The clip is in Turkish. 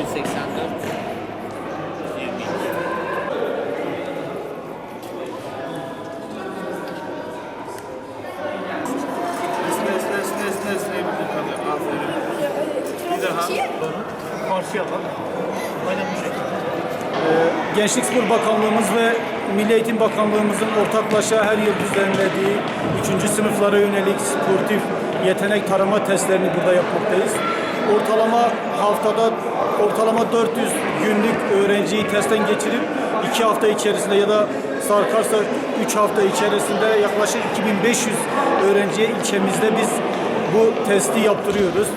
184 Gençlik Spor Bakanlığımız ve Milli Eğitim Bakanlığımızın ortaklaşa her yıl düzenlediği 3. sınıflara yönelik sportif yetenek tarama testlerini burada yapmaktayız. Ortalama haftada ortalama 400 günlük öğrenciyi testten geçirip 2 hafta içerisinde ya da sarkarsa 3 hafta içerisinde yaklaşık 2500 öğrenciye ilçemizde biz bu testi yaptırıyoruz.